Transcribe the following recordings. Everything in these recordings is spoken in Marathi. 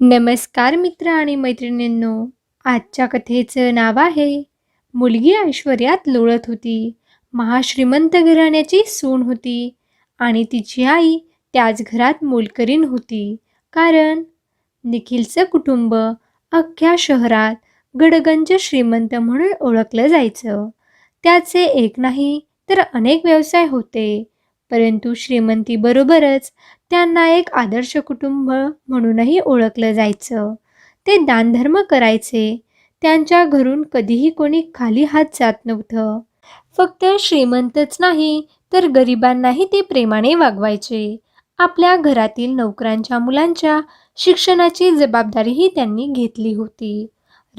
नमस्कार मित्र आणि मैत्रिणींनो आजच्या कथेचं नाव आहे मुलगी ऐश्वर्यात लोळत होती. महाश्रीमंत घराण्याची सून होती आणि तिची आई त्याच घरात मोलकरीण होती. कारण निखिलचं कुटुंब अख्ख्या शहरात गडगंज श्रीमंत म्हणून ओळखलं जायचं. त्याचे एक नाही तर अनेक व्यवसाय होते. परंतु श्रीमंतीबरोबरच त्यांना एक आदर्श कुटुंब म्हणूनही ओळखलं जायचं. ते दानधर्म करायचे. त्यांच्या घरून कधीही कोणी खाली हात जात नव्हतं. फक्त श्रीमंतच नाही तर गरिबांनाही ते प्रेमाने वागवायचे. आपल्या घरातील नोकरांच्या मुलांच्या शिक्षणाची जबाबदारीही त्यांनी घेतली होती.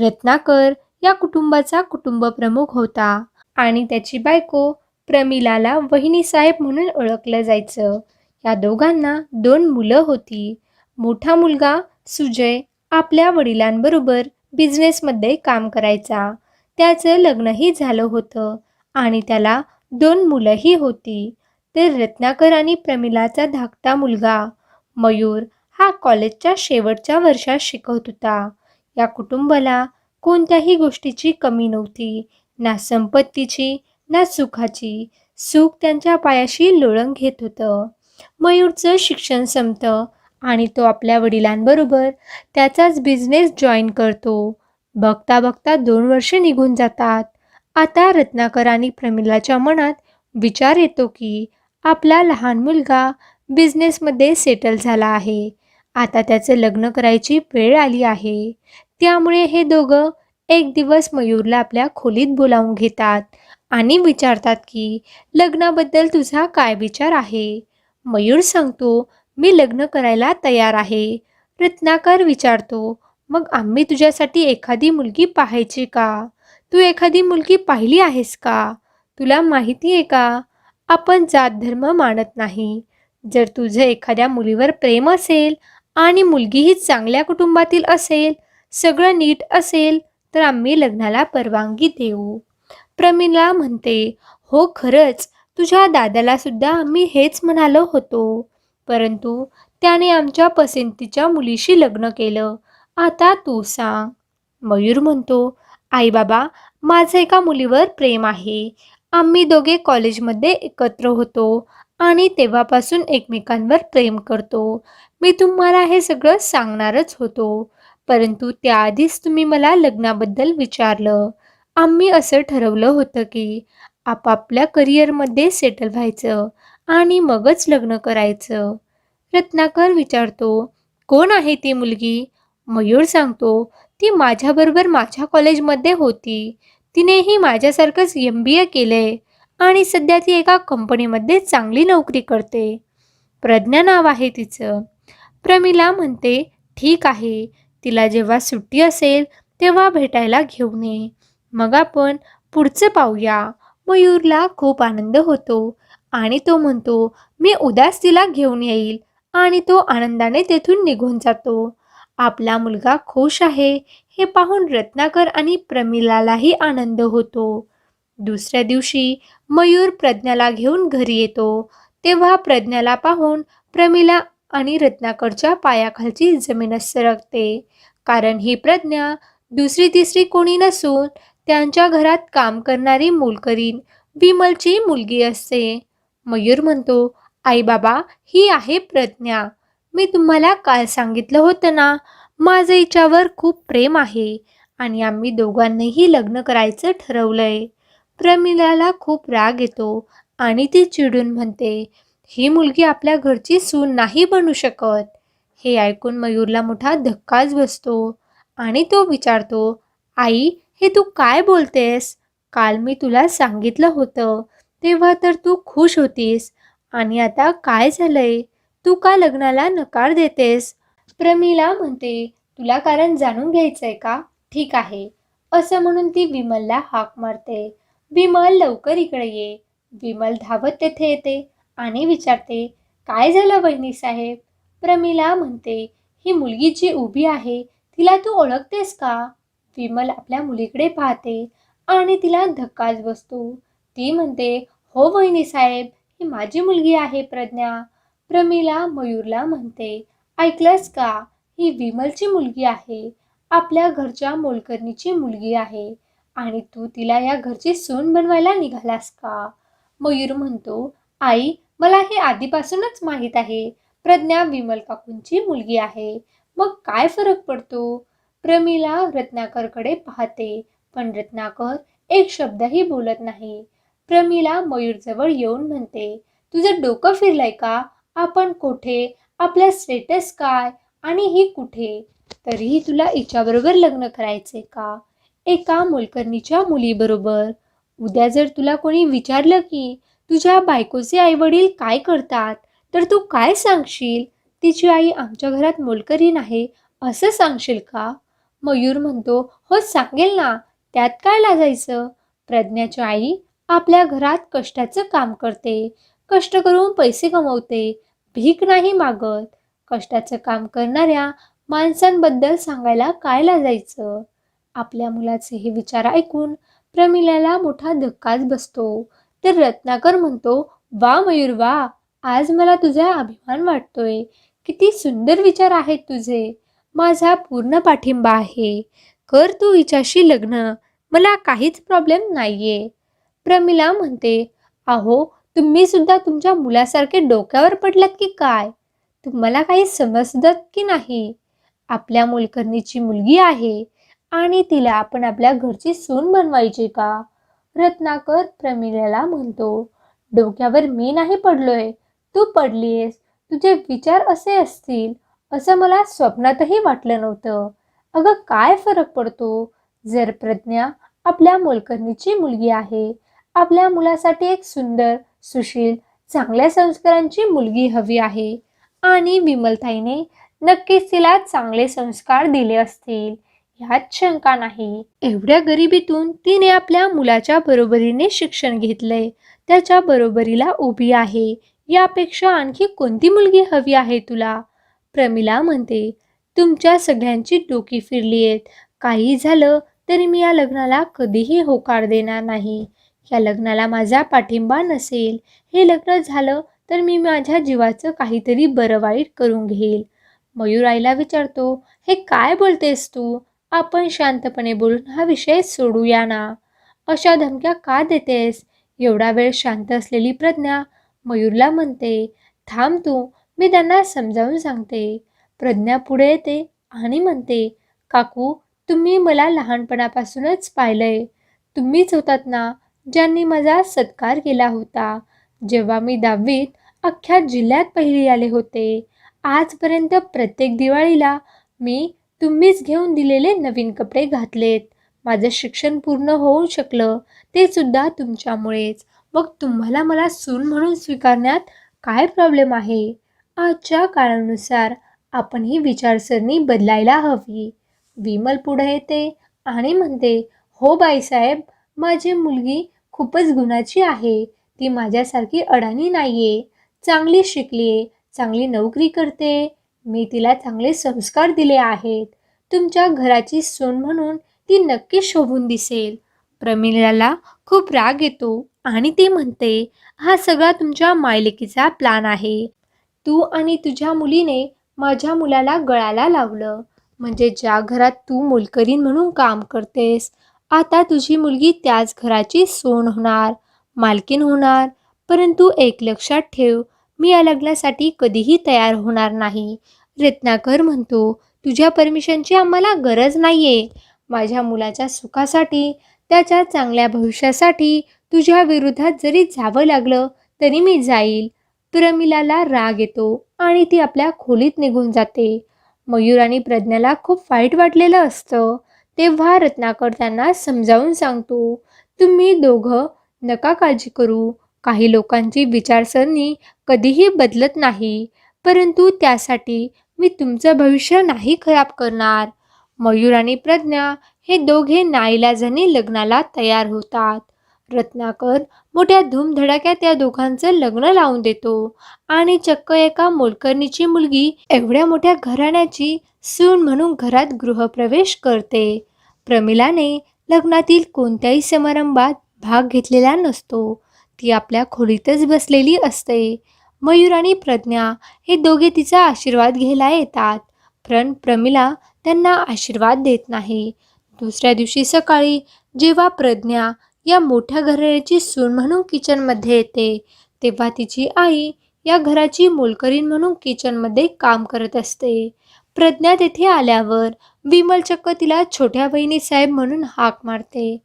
रत्नाकर या कुटुंबाचा कुटुंबप्रमुख होता आणि त्याची बायको प्रमिलाला वहिनीसाहेब म्हणून ओळखलं जायचं. या दोघांना दोन मुलं होती. मोठा मुलगा सुजय आपल्या वडिलांबरोबर बिझनेसमध्ये काम करायचा. त्याचं लग्नही झालं होतं आणि त्याला दोन मुलंही होती. तर रत्नाकर आणि प्रमिलाचा धाकटा मुलगा मयूर हा कॉलेजच्या शेवटच्या वर्षात शिकवत होता. या कुटुंबाला कोणत्याही गोष्टीची कमी नव्हती. ना संपत्तीची ना सुखाची. सुख त्यांच्या पायाशी लोळण घेत होतं. मयूरचं शिक्षण संपतं आणि तो आपल्या वडिलांबरोबर त्याचाच बिझनेस जॉईन करतो. बघता बघता दोन वर्षे निघून जातात. आता रत्नाकर आणि प्रमिलाच्या मनात विचार येतो की आपला लहान मुलगा बिझनेसमध्ये सेटल झाला आहे. आता त्याचं लग्न करायची वेळ आली आहे. त्यामुळे हे दोघं एक दिवस मयूरला आपल्या खोलीत बोलावून घेतात आणि विचारतात की लग्नाबद्दल तुझा काय विचार आहे? मयूर सांगतो मी लग्न करायला तयार आहे. रत्नाकर विचारतो मग आम्ही तुझ्यासाठी एखादी मुलगी पाहायची का? तू एखादी मुलगी पाहिली आहेस का? तुला माहिती आहे का? आपण जात धर्म मानत नाही. जर तुझं एखाद्या मुलीवर प्रेम असेल आणि मुलगीही चांगल्या कुटुंबातील असेल सगळं नीट असेल तर आम्ही लग्नाला परवानगी देऊ. प्रमिला म्हणते हो खरंच. तुझ्या दादाला सुद्धा आम्ही हेच म्हणालो होतो. परंतु त्याने आमच्या पसंतीच्या मुलीशी लग्न केलं. आता तू सांग. मयूर म्हणतो आई बाबा माझं एका मुलीवर प्रेम आहे. आम्ही दोघे कॉलेजमध्ये एकत्र होतो आणि तेव्हापासून एकमेकांवर प्रेम करतो. मी तुम्हाला हे सगळं सांगणारच होतो. परंतु त्याआधीच तुम्ही मला लग्नाबद्दल विचारलं. आम्ही असं ठरवलं होतं की आपापल्या करिअरमध्ये सेटल व्हायचं आणि मगच लग्न करायचं. रत्नाकर विचारतो कोण आहे ती मुलगी? मयूर सांगतो ती माझ्याबरोबर माझ्या कॉलेजमध्ये होती. तिनेही माझ्यासारखंच एम बी ए केलंय आणि सध्या ती एका कंपनीमध्ये चांगली नोकरी करते. प्रज्ञा नाव आहे तिचं. प्रमिला म्हणते ठीक आहे. तिला जेव्हा सुट्टी असेल तेव्हा भेटायला घेऊन ये. मग आपण पुढचं पाहूया. मयूरला खूप आनंद होतो आणि तो म्हणतो मी उद्याच तिला घेऊन येईल. आणि तो आनंदाने तेथून निघून जातो. आपला मुलगा खुश आहे हे पाहून रत्नाकर आणि प्रमिलालाही आनंद होतो. दुसऱ्या दिवशी मयूर प्रज्ञाला घेऊन घरी येतो. तेव्हा प्रज्ञाला पाहून प्रमिला आणि रत्नाकरच्या पायाखालची जमीनच सरकते. कारण ही प्रज्ञा दुसरी तिसरी कोणी नसून त्यांच्या घरात काम करणारी मोलकरीण विमलची मुलगी असते. मयूर म्हणतो आई बाबा ही आहे प्रज्ञा. मी तुम्हाला काल सांगितलं होतं ना माझं हिच्यावर खूप प्रेम आहे आणि आम्ही दोघांनीही लग्न करायचं ठरवलंय. प्रमिलाला खूप राग येतो आणि ती चिडून म्हणते ही मुलगी आपल्या घरची सून नाही बनू शकत. हे ऐकून मयूरला मोठा धक्काच बसतो आणि तो विचारतो आई हे तू काय बोलतेस? काल मी तुला सांगितलं होतं तेव्हा तर तू खुश होतीस. आणि आता काय झालंय? तू का लग्नाला नकार देतेस? प्रमिला म्हणते तुला कारण जाणून घ्यायचंय का? ठीक आहे. असं म्हणून ती विमलला हाक मारते. विमल लवकर इकडे ये. विमल धावत तेथे येते. आणि विचारते काय झालं बहिणी साहेब प्रमिला म्हणते ही मुलगी जी उभी आहे तिला तू ओळखतेस का? विमल आपल्या मुलीकडे पाहते आणि तिला धक्काच बसतो. ती म्हणते हो वहिनी साहेब ही माझी मुलगी आहे प्रज्ञा. प्रमिला मयूरला म्हणते ऐकलंस का? ही विमलची मुलगी आहे आपल्या घरच्या मोलकरणीची मुलगी आहे आणि तू तिला या घरची सून बनवायला निघालास का? मयूर म्हणतो आई मला हे आधीपासूनच माहीत आहे. प्रज्ञा विमल काकूंची मुलगी आहे. मग काय फरक पडतो? प्रमिला रत्नाकरकडे पाहते पण रत्नाकर एक शब्दही बोलत नाही. प्रमिला मयूरजवळ येऊन म्हणते तुझं डोकं फिरलंय का? आपण कुठे? आपला स्टेटस काय? आणि ही कुठे? तरीही तुला हिच्याबरोबर लग्न करायचे का? एका मोलकर्णीच्या मुलीबरोबर. उद्या जर तुला कोणी विचारलं की तुझ्या बायकोचे आईवडील काय करतात? तर तू काय सांगशील? तिची आई आमच्या घरात मोलकरीण आहे असं सांगशील का? मयूर म्हणतो हो सांगेल ना. त्यात काय लाजायचं? प्रज्ञाची आई आपल्या घरात कष्टाचं काम करते. कष्ट करून पैसे कमवते. भीक नाही मागत. कष्टाचं काम करणाऱ्या माणसांबद्दल सांगायला काय लाजायचं? आपल्या मुलाचे हे विचार ऐकून प्रमिलाला मोठा धक्काच बसतो. तर रत्नाकर म्हणतो वा मयूर वा आज मला तुझा अभिमान वाटतोय. किती सुंदर विचार आहेत तुझे. माझा पूर्ण पाठिंबा आहे. कर तू हिच्याशी लग्न. मला काहीच प्रॉब्लेम नाहीये. प्रमिला म्हणते अहो तुम्ही सुद्धा तुमच्या मुलासारखे डोक्यावर पडलात की काय? तुम्हाला काही समजतात की नाही? आपल्या मोलकर्णीची मुलगी आहे आणि तिला आपण आपल्या घरची सून बनवायची का? रत्नाकर प्रमिलेला म्हणतो डोक्यावर मी नाही पडलोय. तू पडलीयस. तुझे विचार असे असतील असं मला स्वप्नातही वाटलं नव्हतं. अगं काय फरक पडतो? जर प्रज्ञा आपल्या मोलकर्णीची मुलगी आहे आपल्या मुलासाठी एक सुंदर सुशील चांगल्या संस्कारांची मुलगी हवी आहे आणि विमलताईने नक्कीच तिला चांगले संस्कार दिले असतील. ह्यात शंका नाही. एवढ्या गरिबीतून तिने आपल्या मुलाच्या बरोबरीने शिक्षण घेतलंय. त्याच्या बरोबरीला उभी आहे. यापेक्षा आणखी कोणती मुलगी हवी आहे तुला? प्रमिला म्हणते तुमच्या सगळ्यांची डोकी फिरली आहेत काही झालं तरी मी या लग्नाला कधीही होकार देणार नाही. या लग्नाला माझा पाठिंबा नसेल. हे लग्न झालं तर मी माझ्या जीवाचं काहीतरी बरं वाईट करून घेईल. मयूर आईला विचारतो हे काय बोलतेस तू? आपण शांतपणे बोलून हा विषय सोडूया ना. अशा धमक्या का देतेस? एवढा वेळ शांत असलेली प्रज्ञा मयूरला म्हणते थांब तू मी त्यांना समजावून सांगते. प्रज्ञा पुढे येते आणि म्हणते काकू तुम्ही मला लहानपणापासूनच पाहिलंय. तुम्हीच होतात ना ज्यांनी माझा सत्कार केला होता. जेव्हा मी दहावीत अख्ख्या जिल्ह्यात पहिली आले होते आजपर्यंत प्रत्येक दिवाळीला मी तुम्हीच घेऊन दिलेले नवीन कपडे घातलेत. माझं शिक्षण पूर्ण होऊ शकलं ते सुद्धा तुमच्यामुळेच. मग तुम्हाला मला सून म्हणून स्वीकारण्यात काय प्रॉब्लेम आहे? आजच्या काळानुसार आपण ही विचारसरणी बदलायला हवी. विमल पुढे येते आणि म्हणते हो बाईसाहेब माझी मुलगी खूपच गुणाची आहे. ती माझ्यासारखी अडाणी नाहीये. चांगली शिकली चांगली नोकरी करते. मी तिला चांगले संस्कार दिले आहेत. तुमच्या घराची सून म्हणून ती नक्की शोभून दिसेल. प्रमिलाला खूप राग येतो आणि ती म्हणते हा सगळा तुमच्या मायलेकीचा प्लान आहे. तू आणि तुझ्या मुलीने माझ्या मुलाला गळाला लावलं. म्हणजे ज्या घरात तू मोलकरीन म्हणून काम करतेस आता तुझी मुलगी त्याच घराची सोन होणार मालकीन होणार. परंतु एक लक्षात ठेव मी या लग्नासाठी कधीही तयार होणार नाही. रत्नाकर म्हणतो तुझ्या परमिशनची आम्हाला गरज नाही आहे माझ्या मुलाच्या सुखासाठी त्याच्या चांगल्या भविष्यासाठी तुझ्या विरोधात जरी जावं लागलं तरी मी जाईल. प्रमिलाला राग येतो आणि ती आपल्या खोलीत निघून जाते. मयूर आणि प्रज्ञाला खूप वाईट वाटलेलं असतं. तेव्हा रत्नाकर त्यांना समजावून सांगतो तुम्ही दोघं नका काळजी करू. काही लोकांची विचारसरणी कधीही बदलत नाही. परंतु त्यासाठी मी तुमचं भविष्य नाही खराब करणार. मयूर आणि प्रज्ञा हे दोघे नाईलाजाने लग्नाला तयार होतात. रत्नाकर मोठ्या धूमधडाक्यात त्या दोघांचं लग्न लावून देतो आणि चक्क एका मोलकर्णीची मुलगी एवढ्या मोठ्या घराण्याची सून म्हणून घरात गृहप्रवेश करते. प्रमिलाने लग्नातील कोणत्याही समारंभात भाग घेतलेला नसतो. ती आपल्या खोलीतच बसलेली असते. मयूर आणि प्रज्ञा हे दोघे तिचा आशीर्वाद घ्यायला येतात. पण प्रमिला त्यांना आशीर्वाद देत नाही. दुसऱ्या दिवशी सकाळी जेव्हा प्रज्ञा या मोठ्या घराण्याची सून म्हणून किचनमध्ये येते तेव्हा तिची आई या घराची मोलकरीण म्हणून किचनमध्ये काम करत असते. प्रज्ञा तेथे आल्यावर विमल चक्क तिला छोट्या बहिणी साहेब म्हणून हाक मारते.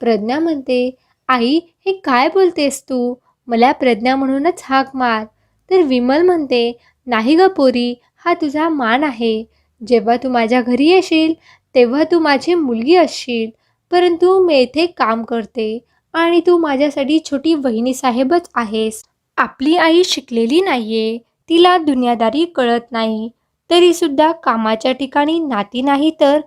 प्रज्ञा म्हणते आई हे काय बोलतेस तू? मला प्रज्ञा म्हणूनच हाक मार. तर विमल म्हणते नाही ग पोरी हा तुझा मान आहे. जेव्हा तू माझ्या घरी येशील तेव्हा तू माझी मुलगी असशील. परंतु मी येथे काम करते आणि तू माझ्यासाठी छोटी वहिनीसाहेबच आहेस. आपली आई शिकलेली नाहीये तिला दुनियादारी कळत नाही. तरीसुद्धा कामाच्या ठिकाणी नाती नाही तर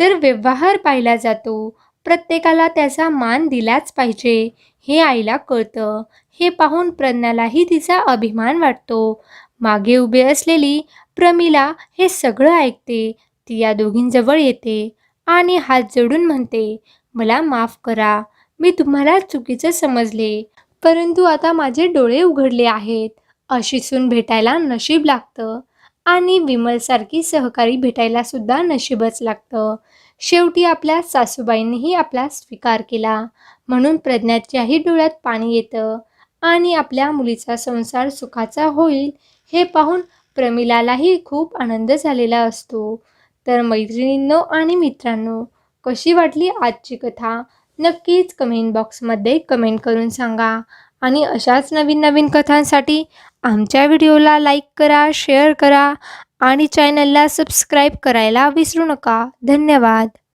तर व्यवहार पाहिला जातो. प्रत्येकाला त्याचा मान दिलाच पाहिजे. हे आईला कळतं. हे पाहून प्रज्ञालाही तिचा अभिमान वाटतो. मागे उभे असलेली प्रमिला हे सगळं ऐकते. ती या दोघींजवळ येते आणि हात जोडून म्हणते मला माफ करा. मी तुम्हाला चुकीचं समजले. परंतु आता माझे डोळे उघडले आहेत. अशी सून भेटायला नशीब लागतं. आणि विमलसारखी सहकारी भेटायला सुद्धा नशीबच लागतं. शेवटी आपल्या सासूबाईंनीही आपला स्वीकार केला. म्हणून प्रज्ञाच्याही डोळ्यात पाणी येतं आणि आपल्या मुलीचा संसार सुखाचा होईल हे पाहून प्रमिलालाही खूप आनंद झालेला असतो. तर मैत्रिणींनो आणि मित्रांनो कशी वाटली आजची कथा? नक्कीच कमेंट बॉक्समध्ये कमेंट करून सांगा. आणि अशाच नवीन नवीन कथांसाठी आमच्या व्हिडिओला लाईक करा शेअर करा आणि चॅनलला सबस्क्राईब करायला विसरू नका. धन्यवाद.